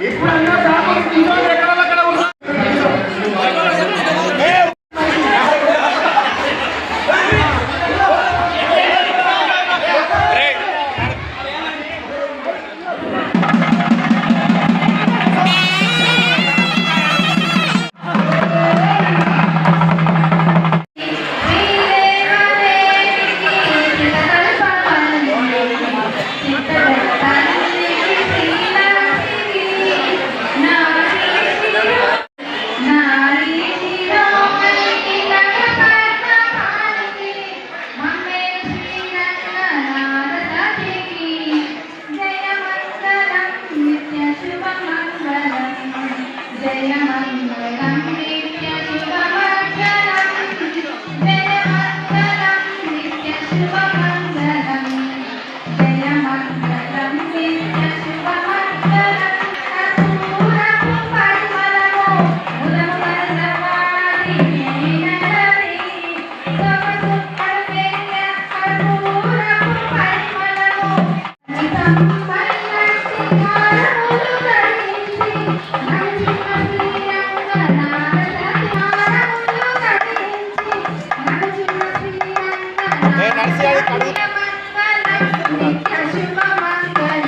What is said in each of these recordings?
ఇప్పుడు Maria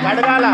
నడిచిన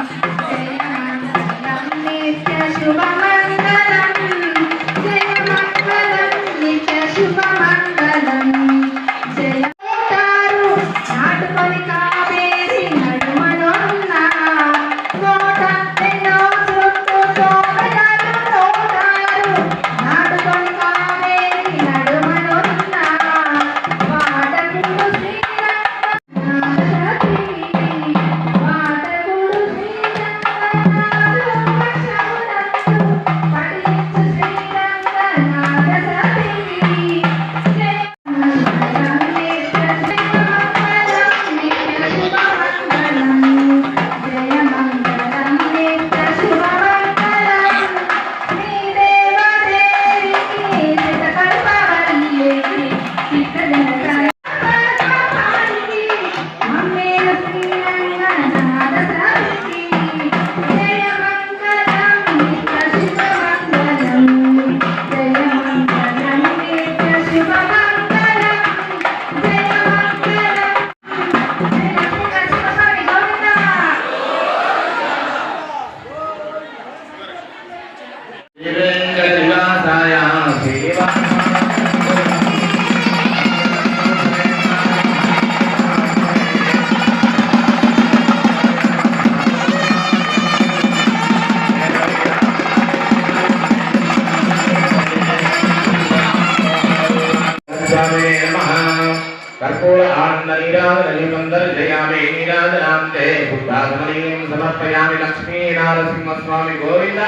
గోవింద.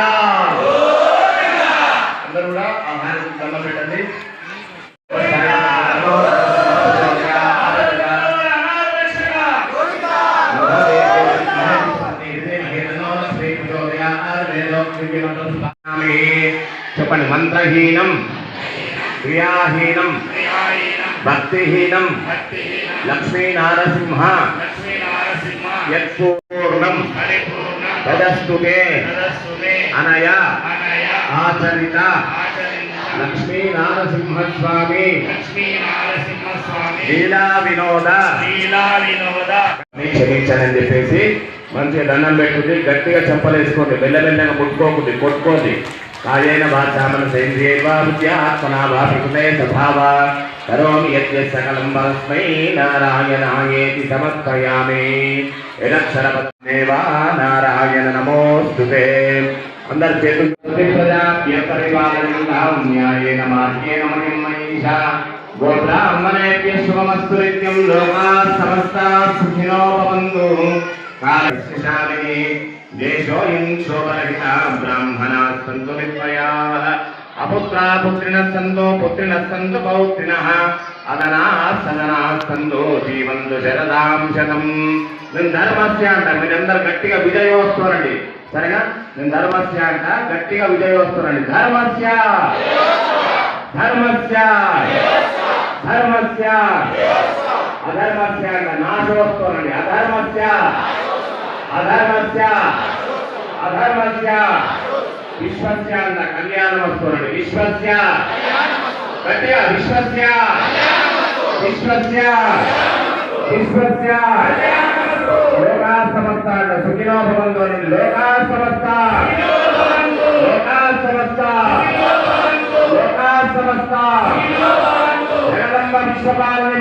అందరూ కూడా ఆహారం దండం పెట్టండి. చెప్పండి మంత్రహీనం క్రియాహీనం భక్తిహీనం లక్ష్మీ నారసింహ యత్పూర్ణం. తదస్తుతే అనయ. ఆచరిత. లక్ష్మీ నారసింహ స్వామి లీలా వినోద. క్షమించానని చెప్పేసి మంచిగా దండం పెట్టుకుని గట్టిగా చెప్పలేసుకోండి. మెల్లమెల్లగా ముట్టుకోకుండి కొట్టుకోండి కాయేన వాచామన సేంద్రియైవాత్మనా వా ప్రకృతే స్వభావ కరోమి యజ్ఞ సకలం పరస్మై నారాయణాయేతి సమర్పయామి యదక్షరపత్నేవా నారాయణ నమోస్తుతే అందరి చేతులు ప్రజాప్య పరిపాలన న్యాయేన మార్గేణ మహిమహీషా గోబ్రాహ్మణేభ్య శుభమస్తు నిత్యం లోకా సమస్తా సుఖినో భవంతు కాలశాలిని దేశోయం శోభరహిత బ్రాహ్మణా సంతు నిర్భయాః అపుత్రా పుత్రిణः సంతో పుత్రిణः సంతు పౌత్రిణः అదనా సదనా సంతో జీవంతు శరదాం శతం. నేను ధర్మస్య అంట మీరందరూ గట్టిగా విజయోస్తోరండి. సరేగా నేను ధర్మస్య అంట గట్టిగా విజయోస్తోరండి. ధర్మస్య! ధర్మస్య! ధర్మస్య! అధర్మస్య అంట నాశోస్తోరండి. అధర్మస్య! అధర్మస్య అధర్మస్య. విశ్వస్య అన్న కళ్యాణం విశ్వస్య. గట్టిగా విశ్వస్య. విశ్వస్య. విశ్వస్య. లోకా సమస్త అంట సుఖినో భవంతు అనండి లోకా సమస్త లోకా సమస్త లోకా సమస్త జగదంబ విశ్వపాలని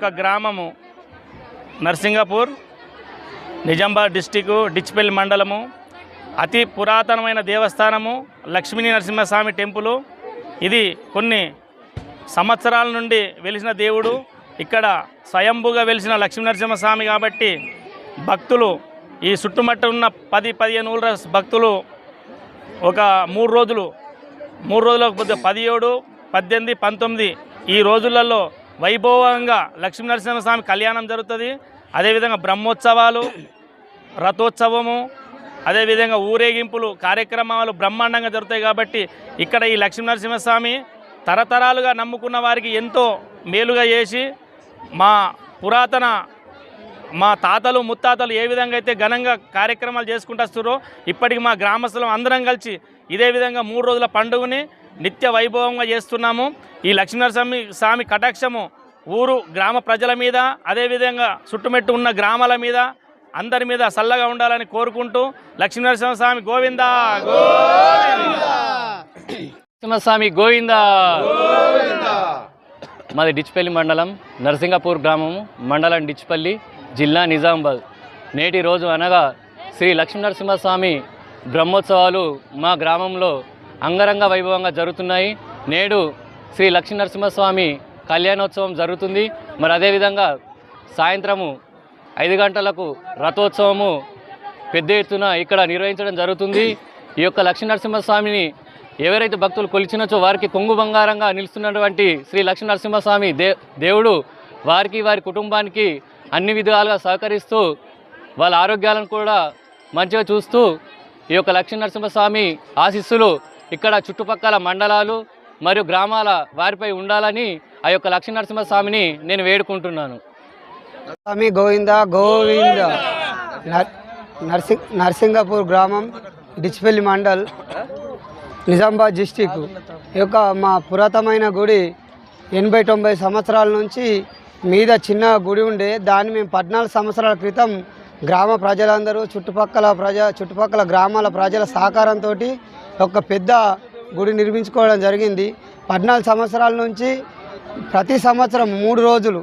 యొక్క గ్రామము. నర్సింగపూర్ నిజామాబాద్ డిస్టిక్ డిచ్పల్లి మండలము. అతి పురాతనమైన దేవస్థానము లక్ష్మీ నరసింహస్వామి టెంపుల్. ఇది కొన్ని సంవత్సరాల నుండి వెలిసిన దేవుడు. ఇక్కడ స్వయంభుగా వెలిసిన లక్ష్మీ నరసింహస్వామి కాబట్టి భక్తులు ఈ చుట్టుమట్ట ఉన్న పది పదిహేను ఊళ్ళ భక్తులు ఒక మూడు రోజులు మూడు రోజులకు పొద్దు పదిహేడు పద్దెనిమిది పంతొమ్మిది ఈ రోజులలో వైభవంగా లక్ష్మీనరసింహస్వామి కళ్యాణం జరుగుతుంది. అదేవిధంగా బ్రహ్మోత్సవాలు రథోత్సవము అదేవిధంగా ఊరేగింపులు కార్యక్రమాలు బ్రహ్మాండంగా జరుగుతాయి కాబట్టి ఇక్కడ ఈ లక్ష్మీనరసింహస్వామి తరతరాలుగా నమ్ముకున్న వారికి ఎంతో మేలుగా చేసి మా పురాతన మా తాతలు ముత్తాతలు ఏ విధంగా అయితే ఘనంగా కార్యక్రమాలు చేసుకుంటూ వస్తున్నారో ఇప్పటికి మా గ్రామస్తులం అందరం కలిసి ఇదే విధంగా మూడు రోజుల పండుగని నిత్య వైభవంగా చేస్తున్నాము. ఈ లక్ష్మీనరస్వామి స్వామి కటాక్షము ఊరు గ్రామ ప్రజల మీద అదేవిధంగా చుట్టుమెట్టు ఉన్న గ్రామాల మీద అందరి మీద చల్లగా ఉండాలని కోరుకుంటూ లక్ష్మీనరసింహ స్వామి గోవింద నరసింహస్వామి గోవింద. మాది డిచ్పల్లి మండలం నరసింగపూర్ గ్రామము మండలం డిచ్పల్లి జిల్లా నిజామాబాద్. నేటి రోజు అనగా శ్రీ లక్ష్మీనరసింహ స్వామి బ్రహ్మోత్సవాలు మా గ్రామంలో అంగరంగ వైభవంగా జరుగుతున్నాయి. నేడు శ్రీ లక్ష్మీ నరసింహస్వామి కళ్యాణోత్సవం జరుగుతుంది. మరి అదేవిధంగా సాయంత్రము ఐదు గంటలకు రథోత్సవము పెద్ద ఎత్తున ఇక్కడ నిర్వహించడం జరుగుతుంది. ఈ యొక్క లక్ష్మీ నరసింహస్వామిని ఎవరైతే భక్తులు కొలిచినచో వారికి కొంగు బంగారంగా నిలుస్తున్నటువంటి శ్రీ లక్ష్మీ నరసింహస్వామి దే దేవుడు వారికి వారి కుటుంబానికి అన్ని విధాలుగా సహకరిస్తూ వాళ్ళ ఆరోగ్యాలను కూడా మంచిగా చూస్తూ ఈ యొక్క లక్ష్మీ నరసింహస్వామి ఆశీస్సులు ఇక్కడ చుట్టుపక్కల మండలాలు మరియు గ్రామాల వారిపై ఉండాలని ఆ యొక్క లక్ష్మీ నరసింహస్వామిని నేను వేడుకుంటున్నాను. స్వామి గోవింద గోవింద. నర్- నర్సింగ్ నర్సింగపూర్ గ్రామం డిచ్పల్లి మండల్ నిజామాబాద్ డిస్టిక్. ఈ యొక్క మా పురాతనమైన గుడి ఎనభై తొంభై సంవత్సరాల నుంచి మీద చిన్న గుడి ఉండే. దాన్ని మేము పద్నాలుగు సంవత్సరాల క్రితం గ్రామ ప్రజలందరూ చుట్టుపక్కల ప్రజ చుట్టుపక్కల గ్రామాల ప్రజల సహకారంతో ఒక పెద్ద గుడి నిర్మించుకోవడం జరిగింది. పద్నాలుగు సంవత్సరాల నుంచి ప్రతి సంవత్సరం మూడు రోజులు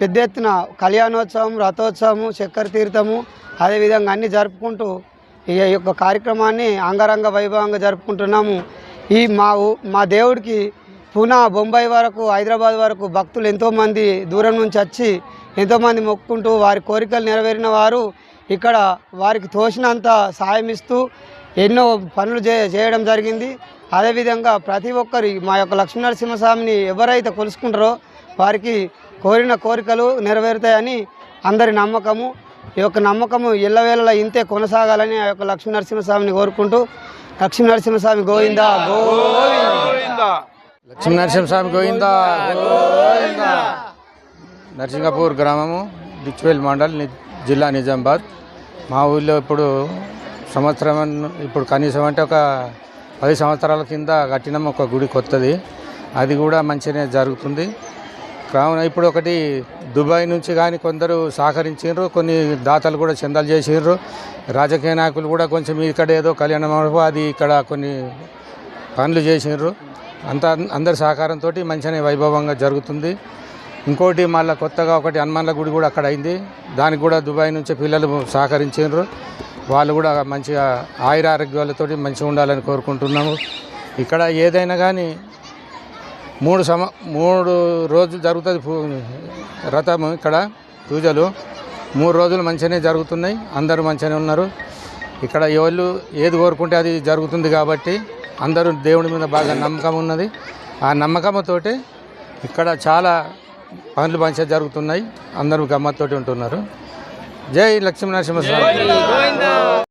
పెద్ద ఎత్తున కళ్యాణోత్సవం రథోత్సవము చక్కెర తీర్థము అదేవిధంగా అన్నీ జరుపుకుంటూ ఈ యొక్క కార్యక్రమాన్ని అంగరంగ వైభవంగా జరుపుకుంటున్నాము. ఈ మా ఊ- మా దేవుడికి పూనా బొంబాయి వరకు హైదరాబాద్ వరకు భక్తులు ఎంతోమంది దూరం నుంచి వచ్చి ఎంతోమంది మొక్కుకుంటూ వారి కోరికలు నెరవేరిన వారు ఇక్కడ వారికి తోచినంత సాయం ఇస్తూ ఎన్నో పనులు చే చేయడం జరిగింది. అదేవిధంగా ప్రతి ఒక్కరి మా యొక్క లక్ష్మీనరసింహస్వామిని ఎవరైతే కొలుసుకుంటారో వారికి కోరిన కోరికలు నెరవేరుతాయని అందరి నమ్మకము. ఈ యొక్క నమ్మకము ఎల్లవేళలా ఇంతే కొనసాగాలని ఆ యొక్క లక్ష్మీ నరసింహస్వామిని కోరుకుంటూ లక్ష్మీనరసింహస్వామి గోవిందా గోవింద. గోవింద లక్ష్మీ నరసింహస్వామి గోవింద. నరసింగపూర్ గ్రామము డిచ్వేల్ మండల్ జిల్లా నిజామాబాద్. మా ఊళ్ళో ఇప్పుడు సంవత్సరం ఇప్పుడు కనీసం అంటే ఒక పది సంవత్సరాల కింద కట్టినాం ఒక గుడి కొత్తది. అది కూడా మంచిగానే జరుగుతుంది. కావున ఇప్పుడు ఒకటి దుబాయ్ నుంచి కానీ కొందరు సహకరించారు కొన్ని దాతలు కూడా చందాలు చేసిండ్రు రాజకీయ నాయకులు కూడా కొంచెం ఇక్కడ ఏదో కళ్యాణ మండపం అది ఇక్కడ కొన్ని పనులు చేసిండ్రు అంతా అందరి సహకారంతో మంచిగానే వైభవంగా జరుగుతుంది. ఇంకోటి మళ్ళీ కొత్తగా ఒకటి హనుమాన్ల గుడి కూడా అక్కడ అయింది. దానికి కూడా దుబాయ్ నుంచి పిల్లలు సహకరించారు వాళ్ళు కూడా మంచిగా ఆయుర ఆరోగ్యాలతో మంచిగా ఉండాలని కోరుకుంటున్నాము. ఇక్కడ ఏదైనా కానీ మూడు సమ మూడు రోజులు జరుగుతుంది రథము ఇక్కడ పూజలు. మూడు రోజులు మంచిగానే జరుగుతున్నాయి. అందరూ మంచిగానే ఉన్నారు. ఇక్కడ ఎవరు ఏది కోరుకుంటే అది జరుగుతుంది కాబట్టి అందరూ దేవుడి మీద బాగా నమ్మకం ఉన్నది. ఆ నమ్మకంతోటి ఇక్కడ చాలా పనులు మంచిగా జరుగుతున్నాయి. అందరూ గమ్మత్తోటి ఉంటున్నారు. జై లక్ష్మీ. నరసింహస్వామి